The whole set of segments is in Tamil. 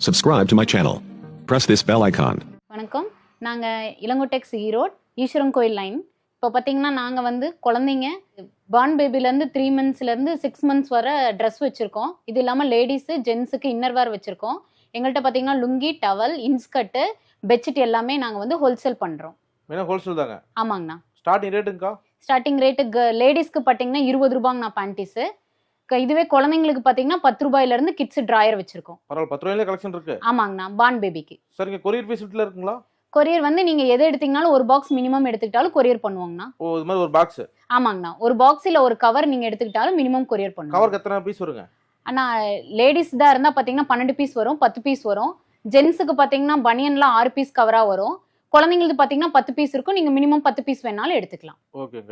Subscribe to my channel. Press this bell icon. வணக்கம். நாங்கள் இளங்கோட்டெக்ஸ் ஈரோட் ஈஸ்வரன் கோயில் லைன் இப்போ பார்த்தீங்கன்னா நாங்கள் வந்து குழந்தைங்க பார்ன் பேபிலேருந்து த்ரீ மந்த்ஸ்லேருந்து சிக்ஸ் மந்த்ஸ் வர ட்ரெஸ் வச்சுருக்கோம். இது இல்லாமல் லேடிஸு ஜென்ஸுக்கு இன்னர் வேர் வச்சுருக்கோம். எங்கள்கிட்ட பார்த்தீங்கன்னா லுங்கி டவல் இன்ஸ்கர்ட்டு பெட்ஷீட் எல்லாமே நாங்கள் வந்து ஹோல்சேல் பண்ணுறோம் மெயினாக ஹோல்சேல் தாங்க. ஆமாங்கண்ணா. ஸ்டார்டிங் ரேட்டுங்கக்கா ஸ்டார்டிங் ரேட்டு லேடிஸ்க்கு பார்த்தீங்கன்னா இருபது ரூபாங்கண்ணா பேண்டீஸு இதுவே குழந்தைங்களுக்கு பார்த்தீங்கன்னா பத்து ரூபாயிலேருந்து கிட்ஸ் ட்ராயர் வச்சுருக்கோம். பரவாயில்ல பத்து ரூபாயிலே கலெக்ஷன் இருக்கு. ஆமாங்கண்ணா பார்ன் பேபிக்கு சரிங்க கொரியர் ஃபெசிலிட்டியில் இருக்குங்களா? கொரியர் வந்து நீங்கள் எது எடுத்தீங்கனாலும் ஒரு பாக்ஸ் மினிமம் எடுத்துக்கிட்டாலும் கொரியர் பண்ணுவாங்கண்ணா. ஓ இது மாதிரி ஒரு பாக்ஸ் ஆமாங்கண்ணா ஒரு பாக்ஸ் இல்ல ஒரு கவர் நீங்க எடுத்துக்கிட்டாலும் மினிமம் கொரியர் பண்ணுவோம். கவருக்கு எத்தனை பீஸ் வருங்க? ஆனா லேடிஸ் தான் இருந்தா பாத்தீங்கன்னா பன்னெண்டு பீஸ் வரும் பத்து பீஸ் வரும். ஜென்ஸுக்கு பாத்தீங்கன்னா பனியன்லாம் ஆறு பீஸ் கவரா வரும். குழந்தைங்களுக்கு பாத்தீங்கன்னா பத்து பீஸ் இருக்கும் நீங்க மினிமம் பத்து பீஸ் வேணாலும் எடுத்துக்கலாம்.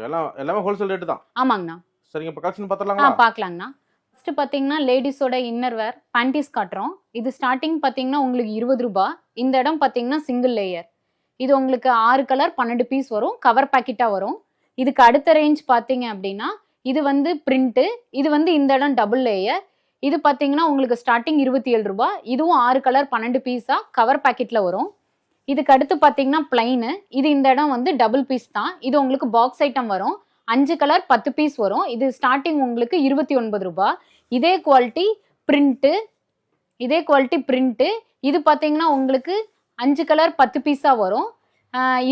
எல்லாம் எல்லாமே ஹோல்சேல் ரேட்டு தான். ஆமாங்கண்ணா. சரிங்க இப்போ கலெக்ஷன் ஆ பார்த்துலாங்களா பார்க்கலாங்கண்ணா ஃபர்ஸ்ட் பாத்தீங்கன்னா லேடிஸோட இன்னர் வேர் பேண்டீஸ் காட்டுறோம். இது ஸ்டார்டிங் பாத்தீங்கன்னா உங்களுக்கு இருபது ரூபாய் இந்த இடம் பாத்தீங்கன்னா சிங்கிள் லேயர் இது உங்களுக்கு ஆறு கலர் பன்னெண்டு பீஸ் வரும். கவர் பேக்கெட்டா வரும். இதுக்கு அடுத்த ரேஞ்ச் பாத்தீங்க அப்படின்னா இது வந்து பிரிண்ட்டு இது வந்து இந்த இடம் டபுள் லேயர் இது பாத்தீங்கன்னா உங்களுக்கு ஸ்டார்டிங் இருபத்தி ஏழு ரூபாய் இதுவும் ஆறு கலர் பன்னெண்டு பீஸா கவர் பேக்கெட்ல வரும். இதுக்கு அடுத்து பாத்தீங்கன்னா பிளைனு இது இந்த இடம் வந்து டபுள் பீஸ் தான். இது உங்களுக்கு பாக்ஸ் ஐட்டம் வரும். அஞ்சு கலர் பத்து பீஸ் வரும். இது ஸ்டார்டிங் உங்களுக்கு இருபத்தி ஒன்பது ரூபாய் இதே குவாலிட்டி பிரிண்ட்டு இதே குவாலிட்டி பிரிண்ட்டு இது பார்த்தீங்கன்னா உங்களுக்கு அஞ்சு கலர் பத்து பீஸாக வரும்.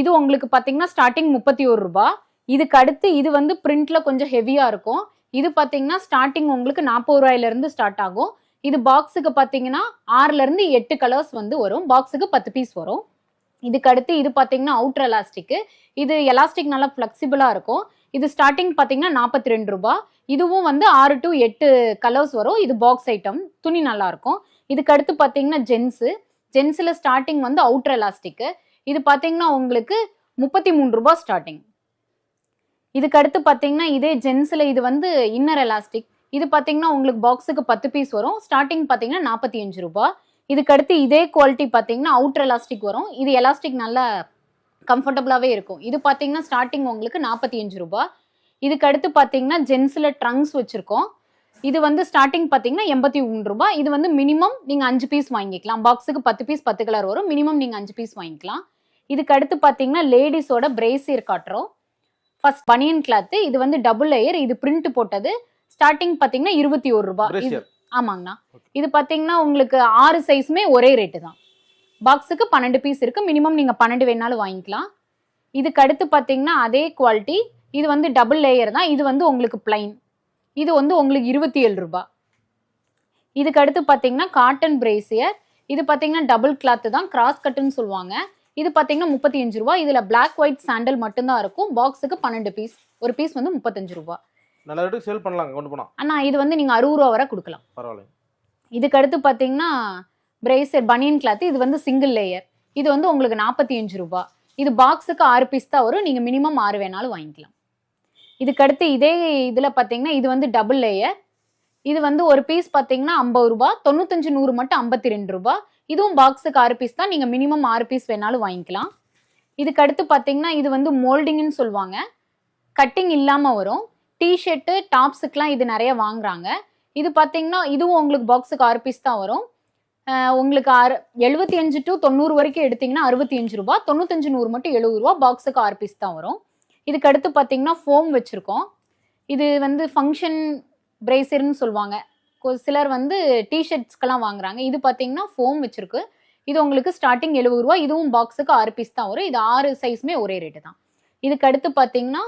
இது உங்களுக்கு பார்த்தீங்கன்னா ஸ்டார்டிங் முப்பத்தி ஒரு ரூபாய் இதுக்கு அடுத்து இது வந்து பிரிண்ட்ல கொஞ்சம் ஹெவியாக இருக்கும். இது பார்த்தீங்கன்னா ஸ்டார்டிங் உங்களுக்கு நாற்பது ரூபாயிலேருந்து ஸ்டார்ட் ஆகும். இது பாக்ஸுக்கு பார்த்தீங்கன்னா ஆறுலேருந்து எட்டு கலர்ஸ் வந்து வரும். பாக்ஸுக்கு பத்து பீஸ் வரும். இதுக்கு அடுத்து இது பார்த்தீங்கன்னா அவுட்டர் எலாஸ்டிக்கு இது எலாஸ்டிக் நல்லா ஃப்ளெக்சிபிளாக இருக்கும். இது ஸ்டார்டிங் பார்த்தீங்கன்னா நாற்பத்தி ரெண்டு ரூபாய் இதுவும் வந்து ஆறு டு எட்டு கலர்ஸ் வரும். இது பாக்ஸ் ஐட்டம் துணி நல்லா இருக்கும். இதுக்கு அடுத்து பார்த்தீங்கன்னா ஜென்ஸு ஜென்ஸில் ஸ்டார்டிங் வந்து அவுட்டர் எலாஸ்டிக்கு இது பார்த்தீங்கன்னா உங்களுக்கு முப்பத்தி மூணு ரூபா ஸ்டார்டிங் இதுக்கு அடுத்து பார்த்தீங்கன்னா இதே ஜென்ஸில் இது வந்து இன்னர் எலாஸ்டிக் இது பார்த்தீங்கன்னா உங்களுக்கு பாக்ஸுக்கு பத்து பீஸ் வரும். ஸ்டார்டிங் பார்த்தீங்கன்னா நாற்பத்தி அஞ்சு ரூபாய் இதுக்கு அடுத்து இதே குவாலிட்டி பார்த்தீங்கன்னா அவுட்டர் எலாஸ்டிக் வரும். இது எலாஸ்டிக் நல்லா கம்ஃபர்டபுளாகவே இருக்கும். இது பார்த்தீங்கன்னா ஸ்டார்டிங் உங்களுக்கு நாற்பத்தி அஞ்சு ரூபாய். இதுக்கு அடுத்து பார்த்தீங்கன்னா ஜென்ஸில் ட்ரங்க்ஸ் வச்சுருக்கோம். இது வந்து ஸ்டார்டிங் பார்த்தீங்கன்னா எண்பத்தி மூணு ரூபா இது வந்து மினிமம் நீங்கள் அஞ்சு பீஸ் வாங்கிக்கலாம். பாக்ஸுக்கு பத்து பீஸ் பத்து கலர் வரும். மினிமம் நீங்கள் அஞ்சு பீஸ் வாங்கிக்கலாம். இதுக்கு அடுத்து பார்த்தீங்கன்னா லேடிஸோட பிரேசியர் காட்டுறோம். ஃபர்ஸ்ட் பனியன் கிளாத்து இது வந்து டபுள் லேயர் இது பிரிண்ட் போட்டது. ஸ்டார்டிங் பார்த்தீங்கன்னா இருபத்தி ஒரு ரூபா இது ஆமாங்கண்ணா. இது பார்த்தீங்கன்னா உங்களுக்கு ஆறு சைஸுமே ஒரே ரேட்டு தான். பாக்ஸுக்கு பன்னெண்டு பீஸ் இருக்கு. மினிமம் நீங்கள் பன்னெண்டு வேணாலும் வாங்கிக்கலாம். இதுக்கு அடுத்து பார்த்தீங்கன்னா அதே குவாலிட்டி இது வந்து டபுள் லேயர் தான். இது வந்து உங்களுக்கு பிளைன் இது வந்து உங்களுக்கு இருபத்தி ஏழு ரூபாய் இதுக்கு அடுத்து பார்த்தீங்கன்னா காட்டன் பிரேசியர் இது பார்த்தீங்கன்னா டபுள் கிளாத்து தான். கிராஸ் கட்டுன்னு சொல்லுவாங்க. இது பார்த்தீங்கன்னா முப்பத்தி அஞ்சு ரூபா. இதில் பிளாக் ஒயிட் சாண்டல் மட்டும்தான் இருக்கும். பாக்ஸுக்கு பன்னெண்டு பீஸ் ஒரு பீஸ் வந்து முப்பத்தஞ்சு ரூபா. நல்ல ரேட்டுக்கு சேல் பண்ணலாங்க கொண்டு போனா. அண்ணா இது வந்து நீங்கள் அறுபது ரூபா வரை கொடுக்கலாம். பரவாயில்ல இதுக்கு அடுத்து பார்த்தீங்கன்னா பிரேசர் பனியன் கிளாத் இது வந்து சிங்கிள் லேயர் இது வந்து உங்களுக்கு நாற்பத்தி அஞ்சு ரூபாய் இது பாக்ஸுக்கு ஆறு பீஸ் தான் வரும். நீங்கள் மினிமம் ஆறு வேணாலும் வாங்கிக்கலாம். இதுக்கு அடுத்து இதே இதில் பார்த்தீங்கன்னா இது வந்து டபுள் லேயர் இது வந்து ஒரு பீஸ் பார்த்தீங்கன்னா ஐம்பது ரூபாய் தொண்ணூத்தஞ்சு நூறு மட்டும் ஐம்பத்தி ரெண்டு ரூபாய் இதுவும் பாக்ஸுக்கு ஆறு பீஸ் தான். நீங்கள் மினிமம் ஆறு பீஸ் வேணாலும் வாங்கிக்கலாம். இதுக்கு அடுத்து பார்த்தீங்கன்னா இது வந்து மோல்டிங்னு சொல்லுவாங்க. கட்டிங் இல்லாமல் வரும். டிஷர்ட்டு டாப்ஸுக்கெலாம் இது நிறைய வாங்குறாங்க. இது பார்த்தீங்கன்னா இதுவும் உங்களுக்கு பாக்ஸுக்கு ஆறு பீஸ் தான் வரும். உங்களுக்கு ஆறு எழுபத்தி அஞ்சு டு தொண்ணூறு வரைக்கும் எடுத்தீங்கன்னா அறுபத்தி அஞ்சு ரூபா தொண்ணூத்தஞ்சு நூறு மட்டும் எழுபது ரூபா பாக்ஸுக்கு ஆறு பீஸ் தான் வரும். இதுக்கு அடுத்து பார்த்தீங்கன்னா ஃபோம் வச்சுருக்கோம். இது வந்து ஃபங்க்ஷன் பிரேசர்னு சொல்லுவாங்க. சிலர் வந்து டிஷர்ட்ஸ்க்கெல்லாம் வாங்குறாங்க. இது பார்த்தீங்கன்னா ஃபோம் வச்சுருக்கு. இது உங்களுக்கு ஸ்டார்டிங் எழுபது ரூபா இதுவும் பாக்ஸுக்கு ஆறு பீஸ் தான் வரும். இது ஆறு சைஸுமே ஒரே ரேட்டு தான். இதுக்கு அடுத்து பார்த்தீங்கன்னா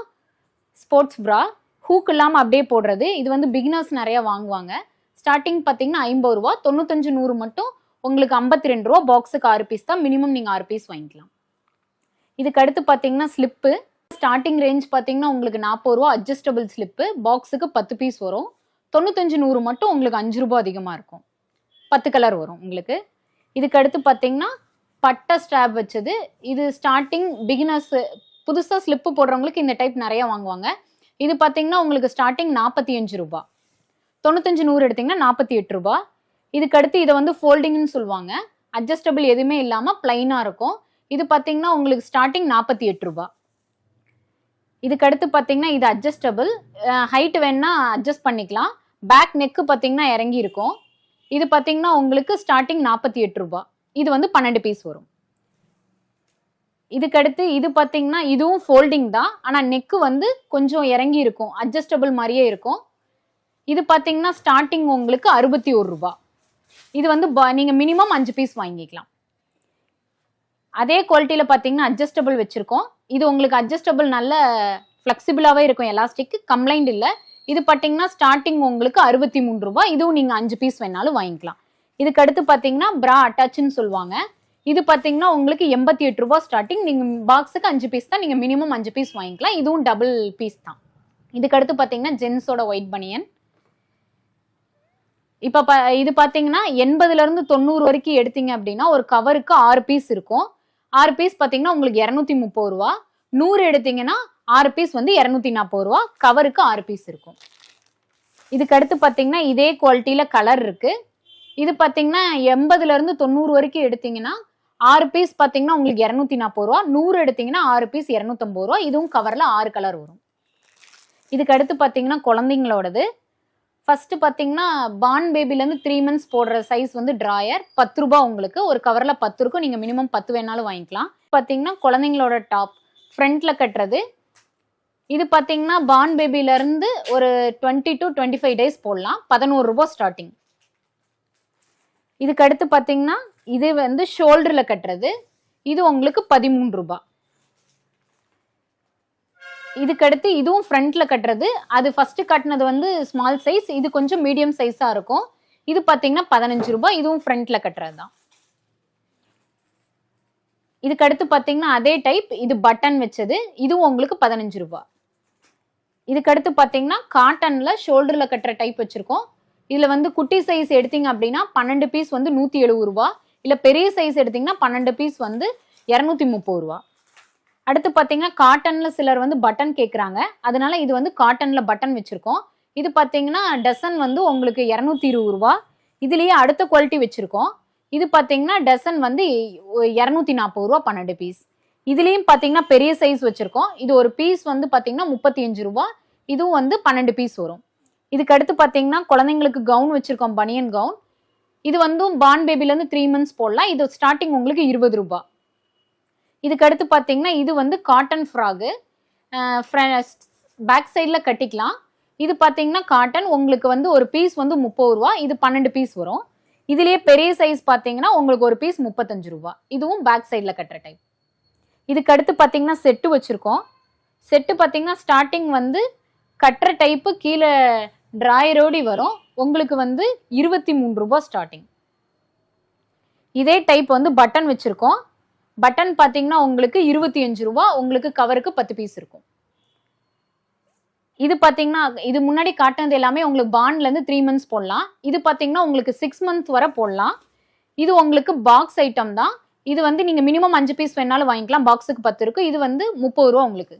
ஸ்போர்ட்ஸ் ப்ரா ஹூக் இல்லாமல் அப்படியே போடுறது. இது வந்து பிகினர்ஸ் நிறைய வாங்குவாங்க. ஸ்டார்டிங் பார்த்தீங்கன்னா ஐம்பது ரூபா தொண்ணூத்தஞ்சு நூறு மட்டும். உங்களுக்கு ஐம்பத்தி ரெண்டு ரூபா பாக்ஸுக்கு ஆறு பீஸ் தான். மினிமம் நீங்கள் ஆறு பீஸ் வாங்கிக்கலாம். இதுக்கு அடுத்து பார்த்தீங்கன்னா ஸ்லிப்பு ஸ்டார்டிங் ரேஞ்ச் பார்த்தீங்கன்னா உங்களுக்கு நாற்பது ரூபா அட்ஜஸ்டபிள் ஸ்லிப்பு பாக்ஸுக்கு பத்து பீஸ் வரும். தொண்ணூத்தஞ்சு நூறு மட்டும் உங்களுக்கு அஞ்சு ரூபா அதிகமாக இருக்கும். பத்து கலர் வரும் உங்களுக்கு. இதுக்கு அடுத்து பார்த்தீங்கன்னா பட்டை ஸ்டாப் வச்சது. இது ஸ்டார்டிங் பிகினர்ஸ் புதுசாக ஸ்லிப்பு போடுறவங்களுக்கு இந்த டைப் நிறைய வாங்குவாங்க. இது பார்த்தீங்கன்னா உங்களுக்கு ஸ்டார்டிங் நாற்பத்தி அஞ்சு ரூபா. தொண்ணூத்தஞ்சு நூறு எடுத்தீங்கன்னா நாற்பத்தி எட்டு ரூபா. இதுக்கடுத்து இதை வந்து ஃபோல்டிங்னு சொல்லுவாங்க. அட்ஜஸ்டபிள் எதுவுமே இல்லாமல் பிளைனாக இருக்கும். இது பார்த்தீங்கன்னா உங்களுக்கு ஸ்டார்டிங் நாற்பத்தி எட்டு ரூபா. இதுக்கடுத்து பார்த்தீங்கன்னா இது அட்ஜஸ்டபிள் ஹைட் வேணா அட்ஜஸ்ட் பண்ணிக்கலாம். பேக் நெக்கு பார்த்தீங்கன்னா இறங்கி இருக்கும் இது பார்த்தீங்கன்னா உங்களுக்கு ஸ்டார்டிங் நாற்பத்தி எட்டு ரூபா. இது வந்து பன்னெண்டு பீஸ் வரும். இதுக்கடுத்து இது பார்த்தீங்கன்னா இதுவும் ஃபோல்டிங் தான். ஆனால் நெக்கு வந்து கொஞ்சம் இறங்கி இருக்கும். அட்ஜஸ்டபிள் மாதிரியே இருக்கும். இது பார்த்தீங்கன்னா ஸ்டார்டிங் உங்களுக்கு அறுபத்தி ஒரு ரூபா. இது வந்து ப- மினிமம் அஞ்சு பீஸ் வாங்கிக்கலாம். அதே குவாலிட்டியில் பார்த்தீங்கன்னா அட்ஜஸ்டபிள் வச்சுருக்கோம். இது உங்களுக்கு அட்ஜஸ்டபிள் நல்ல ஃப்ளெக்சிபிளாகவே இருக்கும் எலாஸ்டிக் கம்ப்ளைண்ட் இல்லை. இது பார்த்தீங்கன்னா ஸ்டார்டிங் உங்களுக்கு அறுபத்தி மூணு ரூபா. இதுவும் நீங்கள் அஞ்சு பீஸ் வேணாலும் வாங்கிக்கலாம். இதுக்கு அடுத்து பார்த்தீங்கன்னா ப்ரா அட்டாச்சுன்னு சொல்லுவாங்க. இது பார்த்தீங்கன்னா உங்களுக்கு எண்பத்தி எட்டு ரூபா ஸ்டார்டிங் நீங்கள் பாக்ஸுக்கு அஞ்சு பீஸ் தான் நீங்கள் மினிமம் அஞ்சு பீஸ் வாங்கிக்கலாம். இதுவும் டபுள் பீஸ் தான். இதுக்கு அடுத்து பார்த்தீங்கன்னா ஜென்ஸோட ஒயிட் பனியன் இப்போ ப இது பார்த்தீங்கன்னா எண்பதுலேருந்து தொண்ணூறு வரைக்கும் எடுத்தீங்க அப்படின்னா ஒரு கவருக்கு ஆறு பீஸ் இருக்கும். ஆறு பீஸ் பார்த்தீங்கன்னா உங்களுக்கு இரநூத்தி முப்பது ரூபா. நூறு எடுத்தீங்கன்னா ஆறு பீஸ் வந்து இரநூத்தி நாற்பது ரூபா. கவருக்கு ஆறு பீஸ் இருக்கும். இதுக்கு அடுத்து பார்த்தீங்கன்னா இதே குவாலிட்டியில் கலர் இருக்குது இது பார்த்தீங்கன்னா எண்பதுலேருந்து தொண்ணூறு வரைக்கும் எடுத்தீங்கன்னா ஆறு பீஸ் பார்த்தீங்கன்னா உங்களுக்கு இரநூத்தி நாற்பது ரூபா நூறு எடுத்தீங்கன்னா ஆறு பீஸ் இரநூத்தம்பது ரூபா. இதுவும் கவரில் ஆறு கலர் வரும். இதுக்கு அடுத்து பார்த்தீங்கன்னா குழந்தைங்களோடது. ஃபஸ்ட்டு பார்த்தீங்கன்னா பான் பேபிலேருந்து த்ரீ மந்த்ஸ் போடுற சைஸ் வந்து ட்ராயர் பத்து ரூபா உங்களுக்கு. ஒரு கவரில் பத்து இருக்கும். நீங்கள் மினிமம் பத்து வேணாலும் வாங்கிக்கலாம். பார்த்தீங்கன்னா குழந்தைங்களோட டாப் ஃப்ரண்ட்டில் கட்டுறது. இது பார்த்தீங்கன்னா பான் பேபிலேருந்து ஒரு twenty two twenty five days போடலாம். பதினோரு ரூபா ஸ்டார்டிங் இதுக்கு அடுத்து பார்த்தீங்கன்னா இது வந்து ஷோல்டரில் கட்டுறது. இது உங்களுக்கு பதிமூணு ரூபா. இதுக்கடுத்து இதுவும் ஃப்ரண்ட்ல கட்டுறது. அது ஃபர்ஸ்ட் கட்டினது வந்து ஸ்மால் சைஸ் இது கொஞ்சம் மீடியம் சைஸா இருக்கும். இது பார்த்தீங்கன்னா பதினஞ்சு ரூபாய் இதுவும் ஃப்ரண்ட்ல கட்டுறது தான் இதுக்கடுத்து பார்த்தீங்கன்னா அதே டைப் இது பட்டன் வச்சது. இதுவும் உங்களுக்கு பதினஞ்சு ரூபாய் இதுக்கடுத்து பார்த்தீங்கன்னா காட்டனில் காட்டன்ல ஷோல்டர்ல கட்டுற டைப் வச்சிருக்கோம். இதில் வந்து குட்டி சைஸ் எடுத்தீங்க அப்படின்னா பன்னெண்டு பீஸ் வந்து நூற்றி எழுபது ரூபா. இல்லை பெரிய சைஸ் எடுத்தீங்கன்னா பன்னெண்டு பீஸ் வந்து இரநூத்தி முப்பது ரூபா. அடுத்து பார்த்தீங்கன்னா காட்டனில் சிலர் வந்து பட்டன் கேட்குறாங்க அதனால இது வந்து காட்டனில் பட்டன் வச்சுருக்கோம். இது பார்த்தீங்கன்னா டசன் வந்து உங்களுக்கு இரநூத்தி இருபது ரூபா. இதுலேயே அடுத்த குவாலிட்டி வச்சுருக்கோம். இது பார்த்தீங்கன்னா டசன் வந்து இரநூத்தி நாற்பது ரூபா பன்னெண்டு பீஸ் இதுலேயும் பார்த்தீங்கன்னா பெரிய சைஸ் வச்சுருக்கோம். இது ஒரு பீஸ் வந்து பார்த்தீங்கன்னா முப்பத்தி அஞ்சு ரூபா. இதுவும் வந்து பன்னெண்டு பீஸ் வரும். இதுக்கு அடுத்து பார்த்தீங்கன்னா குழந்தைங்களுக்கு கவுன் வச்சிருக்கோம் பனியன் கவுன் இது வந்து பான் பேபிலேருந்து த்ரீ மந்த்ஸ் போடலாம். இது ஸ்டார்டிங் உங்களுக்கு இருபது ரூபா. இதுக்கு அடுத்து பார்த்தீங்கன்னா இது வந்து காட்டன் ஃப்ராகு பேக் சைடில் கட்டிக்கலாம். இது பார்த்தீங்கன்னா காட்டன் உங்களுக்கு வந்து ஒரு பீஸ் வந்து முப்பது ரூபா. இது பன்னெண்டு பீஸ் வரும். இதுலேயே பெரிய சைஸ் பார்த்தீங்கன்னா உங்களுக்கு ஒரு பீஸ் முப்பத்தஞ்சு ரூபா. இதுவும் பேக் சைடில் கட்டுற டைப் இதுக்கு அடுத்து பார்த்தீங்கன்னா செட்டு வச்சுருக்கோம். செட்டு பார்த்தீங்கன்னா ஸ்டார்டிங் வந்து கட்டுற டைப்பு கீழே ட்ராயரோடி வரும். உங்களுக்கு வந்து இருபத்தி மூணு ரூபா ஸ்டார்டிங் இதே டைப் வந்து பட்டன் வச்சுருக்கோம். பட்டன் பார்த்தீங்கன்னா உங்களுக்கு இருபத்தி அஞ்சு ரூபா உங்களுக்கு கவருக்கு பத்து பீஸ் இருக்கும். இது பார்த்தீங்கன்னா இது முன்னாடி காட்டினது எல்லாமே உங்களுக்கு பாண்ட்லேருந்து த்ரீ மந்த்ஸ் போடலாம். இது பார்த்தீங்கன்னா உங்களுக்கு சிக்ஸ் மந்த் வரை போடலாம். இது உங்களுக்கு பாக்ஸ் ஐட்டம் தான். இது வந்து நீங்கள் மினிமம் அஞ்சு பீஸ் வேணாலும் வாங்கிக்கலாம். பாக்ஸுக்கு பத்து இருக்கும். இது வந்து முப்பது ரூபா உங்களுக்கு.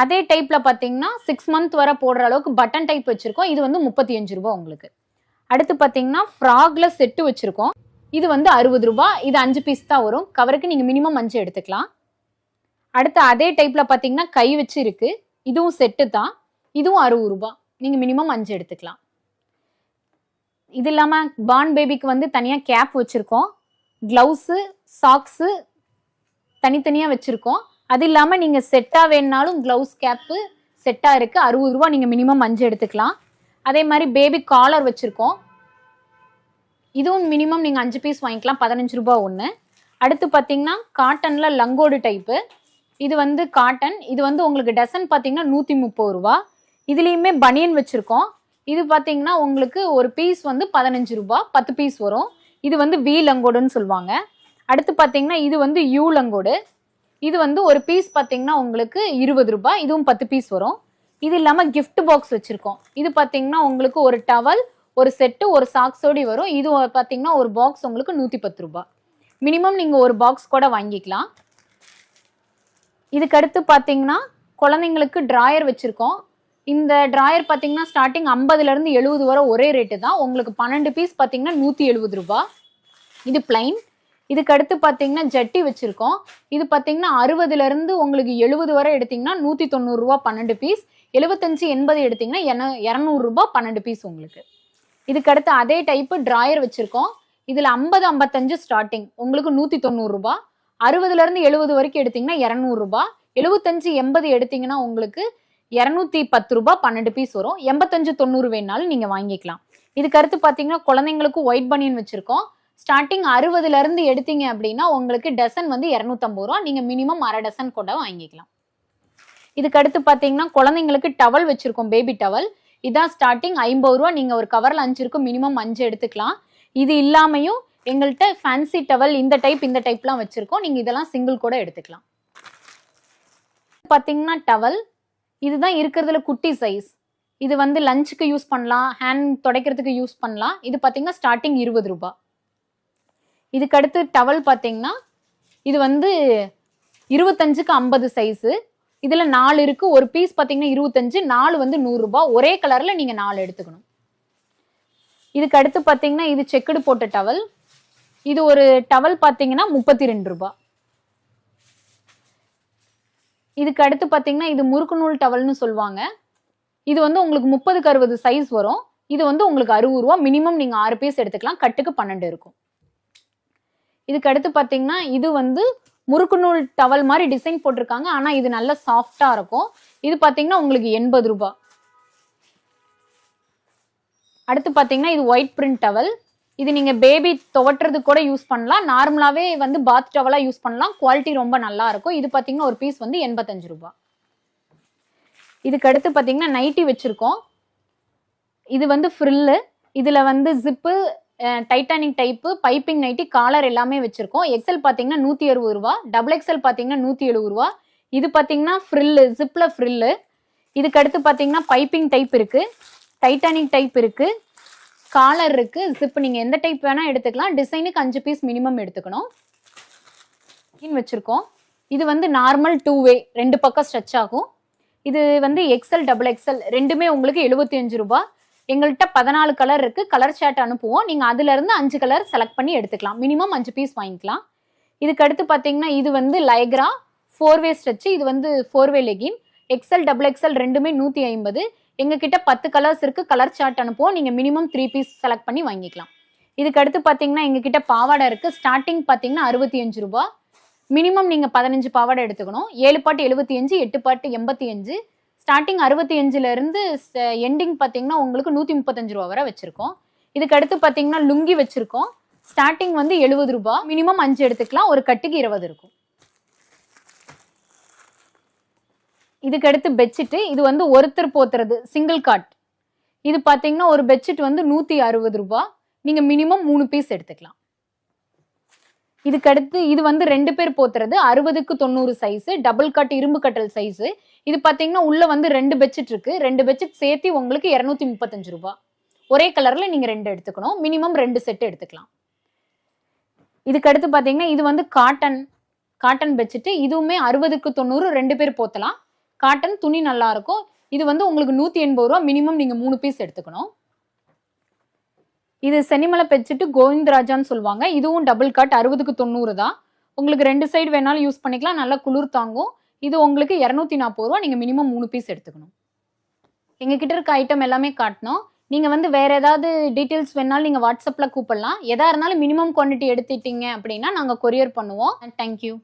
அதே டைப்பில் பார்த்தீங்கன்னா சிக்ஸ் மந்த் வரை போடுற அளவுக்கு பட்டன் டைப் வச்சுருக்கோம். இது வந்து முப்பத்தி அஞ்சு ரூபா உங்களுக்கு. அடுத்து பார்த்தீங்கன்னா ஃப்ராக்ல செட்டு வச்சுருக்கோம். இது வந்து அறுபது ரூபா இது அஞ்சு பீஸ் தான் வரும். கவருக்கு நீங்கள் மினிமம் அஞ்சு எடுத்துக்கலாம். அடுத்து அதே டைப்பில் பார்த்தீங்கன்னா கை வச்சு இருக்கு. இதுவும் செட்டு தான். இதுவும் அறுபது ரூபா நீங்கள் மினிமம் அஞ்சு எடுத்துக்கலாம். இது இல்லாமல் பான் பேபிக்கு வந்து தனியாக கேப் வச்சுருக்கோம். க்ளவுஸு சாக்ஸு தனித்தனியாக வச்சுருக்கோம். அது இல்லாமல் நீங்கள் செட்டாக வேணுனாலும் க்ளவுஸ் கேப்பு செட்டாக இருக்குது அறுபது ரூபா நீங்கள் மினிமம் அஞ்சு எடுத்துக்கலாம். அதே மாதிரி பேபி காலர் வச்சுருக்கோம். இதுவும் மினிமம் நீங்கள் அஞ்சு பீஸ் வாங்கிக்கலாம். பதினஞ்சு ரூபா ஒன்று அடுத்து பார்த்தீங்கன்னா காட்டனில் லங்கோடு டைப்பு இது வந்து காட்டன் இது வந்து உங்களுக்கு டசன் பார்த்தீங்கன்னா நூற்றி முப்பது ரூபா. இதுலேயுமே பனியன் வச்சுருக்கோம். இது பார்த்தீங்கன்னா உங்களுக்கு ஒரு பீஸ் வந்து பதினஞ்சு ரூபா. பத்து பீஸ் வரும். இது வந்து வி லங்கோடுன்னு சொல்லுவாங்க. அடுத்து பார்த்தீங்கன்னா இது வந்து யூ லங்கோடு. இது வந்து ஒரு பீஸ் பார்த்தீங்கன்னா உங்களுக்கு இருபது ரூபாய் இதுவும் பத்து பீஸ் வரும். இது இல்லாமல் கிஃப்ட் பாக்ஸ் வச்சுருக்கோம். இது பார்த்தீங்கன்னா உங்களுக்கு ஒரு டவல் ஒரு செட்டு ஒரு சாக்ஸோடி வரும். இது பார்த்தீங்கன்னா ஒரு பாக்ஸ் உங்களுக்கு நூற்றி பத்து ரூபாய். மினிமம் நீங்கள் ஒரு பாக்ஸ் கூட வாங்கிக்கலாம். இதுக்கடுத்து பார்த்தீங்கன்னா குழந்தைங்களுக்கு ட்ராயர் வச்சுருக்கோம். இந்த ட்ராயர் பார்த்தீங்கன்னா ஸ்டார்டிங் ஐம்பதுலேருந்து எழுபது வரை ஒரே ரேட்டு தான். உங்களுக்கு பன்னெண்டு பீஸ் பார்த்தீங்கன்னா நூற்றி எழுபது ரூபா இது பிளைன் இதுக்கு அடுத்து பார்த்தீங்கன்னா ஜட்டி வச்சுருக்கோம். இது பார்த்தீங்கன்னா அறுபதுலேருந்து உங்களுக்கு எழுபது வரை எடுத்தீங்கன்னா நூற்றி தொண்ணூறுரூவா பன்னெண்டு பீஸ் எழுபத்தஞ்சு எண்பது எடுத்தீங்கன்னா என இரநூறுபா பன்னெண்டு பீஸ் உங்களுக்கு. இதுக்கு அடுத்து அதே டைப்பு ட்ராயர் வச்சுருக்கோம். இதில் ஐம்பது ஐம்பத்தஞ்சு ஸ்டார்டிங் உங்களுக்கு நூற்றி தொண்ணூறுரூபா அறுபதுலேருந்து எழுபது வரைக்கும் எடுத்தீங்கன்னா இரநூறுபா எழுபத்தஞ்சி எழுபத்தஞ்சு எண்பது எடுத்தீங்கன்னா உங்களுக்கு இரநூத்தி பத்து ரூபா பன்னெண்டு பீஸ் வரும். எண்பத்தஞ்சு தொண்ணூறு வேணாலும் நீங்கள் வாங்கிக்கலாம். இதுக்கு அடுத்து பாத்தீங்கன்னா குழந்தைங்களுக்கு ஒயிட் பனியன் வச்சுருக்கோம். ஸ்டார்டிங் அறுபதுல இருந்து எடுத்தீங்க அப்படின்னா உங்களுக்கு டசன் வந்து இரநூத்தம்பது ரூபா. நீங்க மினிமம் அரை டசன் கூட வாங்கிக்கலாம். இதுக்கு அடுத்து குழந்தைங்களுக்கு டவல் வச்சிருக்கோம் பேபி டவல் இதான் ஸ்டார்டிங் ஐம்பது ரூபா. நீங்கள் ஒரு கவரில் அஞ்சு இருக்கும் மினிமம் அஞ்சு எடுத்துக்கலாம். இது இல்லாமையும் எங்கள்கிட்ட ஃபேன்சி டவல் இந்த டைப் இந்த டைப்லாம் வச்சுருக்கோம். நீங்கள் இதெல்லாம் சிங்கிள் கூட எடுத்துக்கலாம். பார்த்தீங்கன்னா டவல் இதுதான் இருக்கிறதுல குட்டி சைஸ் இது வந்து லஞ்சுக்கு யூஸ் பண்ணலாம் ஹேண்ட் துடைக்கிறதுக்கு யூஸ் பண்ணலாம். இது பார்த்தீங்கன்னா ஸ்டார்டிங் இருபது ரூபாய் இதுக்கு அடுத்து டவல் பார்த்தீங்கன்னா இது வந்து இருபத்தஞ்சுக்கு ஐம்பது சைஸு இதில் நாலு இருக்குது ஒரு பீஸ் பார்த்தீங்கன்னா இருபத்தஞ்சு நாலு வந்து நூறுரூபா ஒரே கலரில் நீங்கள் நாலு எடுத்துக்கணும். இதுக்கு அடுத்து பார்த்தீங்கன்னா இது செக்குடு போட்ட டவல். இது ஒரு டவல் பார்த்தீங்கன்னா முப்பத்தி ரெண்டு ரூபா இதுக்கு அடுத்து பார்த்தீங்கன்னா இது முறுக்கு நூல் டவல்னு சொல்லுவாங்க. இது வந்து உங்களுக்கு முப்பதுக்கு அறுபது சைஸ் வரும். இது வந்து உங்களுக்கு அறுபது ரூபா மினிமம் நீங்கள் ஆறு பீஸ் எடுத்துக்கலாம். கட்டுக்கு பன்னெண்டு இருக்கும். இதுக்கு அடுத்து பார்த்தீங்கன்னா இது வந்து முறுக்கு நூல் டவல் மாதிரி டிசைன் போட்டிருக்காங்க. ஆனால் இது நல்ல சாஃப்டாக இருக்கும். இது பார்த்தீங்கன்னா உங்களுக்கு எண்பது ரூபாய் அடுத்து பார்த்தீங்கன்னா இது ஒயிட் பிரிண்ட் டவல் இது நீங்கள் பேபி துவட்டுறதுக்கு கூட யூஸ் பண்ணலாம். நார்மலாகவே வந்து பாத் டவலாக யூஸ் பண்ணலாம். குவாலிட்டி ரொம்ப நல்லா இருக்கும். இது பார்த்தீங்கன்னா ஒரு பீஸ் வந்து எண்பத்தஞ்சு ரூபாய் இதுக்கு அடுத்து பார்த்தீங்கன்னா நைட்டி வச்சுருக்கோம். இது வந்து ஃப்ரில்லு இதில் வந்து zip titanic type piping nighty collar எல்லாமே வச்சிருக்கோம். எக்ஸல் பார்த்தீங்கன்னா நூற்றி அறுபது ரூபா. டபுள் எக்ஸல் பார்த்தீங்கன்னா நூற்றி எழுபது ரூபா. இது பார்த்தீங்கன்னா ஃப்ரில்லு ஜிப்பில் ஃப்ரில்லு இதுக்கு அடுத்து பைப்பிங் டைப் இருக்குது டைட்டானிக் டைப் இருக்குது காலர் இருக்குது ஜிப் நீங்கள் எந்த டைப் வேணால் எடுத்துக்கலாம். டிசைனுக்கு அஞ்சு பீஸ் மினிமம் எடுத்துக்கணும். ஸ்கின் வச்சுருக்கோம். இது வந்து நார்மல் டூ வே ரெண்டு பக்கம் ஸ்ட்ரெச் ஆகும். இது வந்து எக்ஸல் டபுள் எக்ஸல் ரெண்டுமே உங்களுக்கு எழுபத்தி அஞ்சு ரூபாய் எங்கள்கிட்ட பதினாலு கலர் இருக்கு. கலர் ஷர்ட் அனுப்புவோம். நீங்க அதுல இருந்து அஞ்சு கலர் செலக்ட் பண்ணி எடுத்துக்கலாம். மினிமம் அஞ்சு பீஸ் வாங்கிக்கலாம். இதுக்கு அடுத்து பாத்தீங்கன்னா இது வந்து லைக்ரா ஃபோர் வே ஸ்ட்ரெச் இது வந்து four way legging XL double XL ரெண்டுமே நூத்தி ஐம்பது. எங்க கிட்ட பத்து கலர்ஸ் இருக்கு. கலர் சார்ட் அனுப்புவோம். நீங்க மினிமம் த்ரீ பீஸ் செலக்ட் பண்ணி வாங்கிக்கலாம். இதுக்கு அடுத்து பாத்தீங்கன்னா எங்ககிட்ட பாவாடை இருக்கு. ஸ்டார்டிங் பாத்தீங்கன்னா அறுபத்தி அஞ்சு ரூபாய் மினிமம் நீங்க பதினஞ்சு பாவாடை எடுத்துக்கணும். ஏழு பாட்டு எழுபத்தி அஞ்சு எட்டு பாட்டு எண்பத்தி அஞ்சு. ஸ்டார்டிங் அறுபத்தி அஞ்சுல இருந்து எண்டிங் பாத்தீங்கன்னா உங்களுக்கு நூத்தி முப்பத்தஞ்சு ரூபா வரை வச்சிருக்கோம். இதுக்கு அடுத்து பாத்தீங்கன்னா லுங்கி வச்சிருக்கோம். ஸ்டார்டிங் வந்து எழுபது ரூபா. மினிமம் அஞ்சு எடுத்துக்கலாம். ஒரு கட்டுக்கு இருபது இருக்கும். இதுக்கு அடுத்து இது வந்து ஒருத்தர் போத்துறது. சிங்கிள் காட் இது பாத்தீங்கன்னா ஒரு பெட்ஷீட் வந்து நூத்தி அறுபது ரூபா. நீங்க மினிமம் மூணு பீஸ் எடுத்துக்கலாம். இதுக்கு அடுத்து இது வந்து ரெண்டு பேர் போத்துறது. அறுபதுக்கு தொண்ணூறு சைஸ் டபுள் கட் இரும்பு கட்டல் சைஸ் இது பார்த்தீங்கன்னா உள்ள வந்து ரெண்டு பெட்ஷீட் இருக்கு. ரெண்டு பெட்ஷீட் சேர்த்து உங்களுக்கு இரநூத்தி முப்பத்தஞ்சு ரூபா. ஒரே கலர்ல நீங்க ரெண்டு எடுத்துக்கணும். மினிமம் ரெண்டு செட் எடுத்துக்கலாம். இதுக்கு அடுத்து பாத்தீங்கன்னா இது வந்து காட்டன் காட்டன் பெட்ஷீட் இதுவுமே அறுபதுக்கு தொண்ணூறு ரெண்டு பேர் போத்தலாம். காட்டன் துணி நல்லா இருக்கும். இது வந்து உங்களுக்கு நூத்தி எண்பது ரூபா. மினிமம் நீங்க மூணு பீஸ் எடுத்துக்கணும். இது செனிமலை பெட்ஷீட் கோவிந்தராஜான்னு சொல்லுவாங்க. இதுவும் டபுள் கட் அறுபதுக்கு தொண்ணூறு தான். உங்களுக்கு ரெண்டு சைடு வேணாலும் யூஸ் பண்ணிக்கலாம். நல்லா குளிர் தாங்கும். இது உங்களுக்கு இரநூத்தி நாற்பது ரூபா நீங்கள் மினிமம் மூணு பீஸ் எடுத்துக்கணும். எங்ககிட்ட இருக்க ஐட்டம் எல்லாமே காட்டணும். நீங்கள் வந்து வேறு ஏதாவது டீட்டெயில்ஸ் வேணாலும் நீங்கள் வாட்ஸ்அப்பில் கூப்பிடலாம். எதாக இருந்தாலும் மினிமம் குவான்டிட்டி எடுத்துட்டீங்க அப்படின்னா நாங்கள் கொரியர் பண்ணுவோம். தேங்க்யூ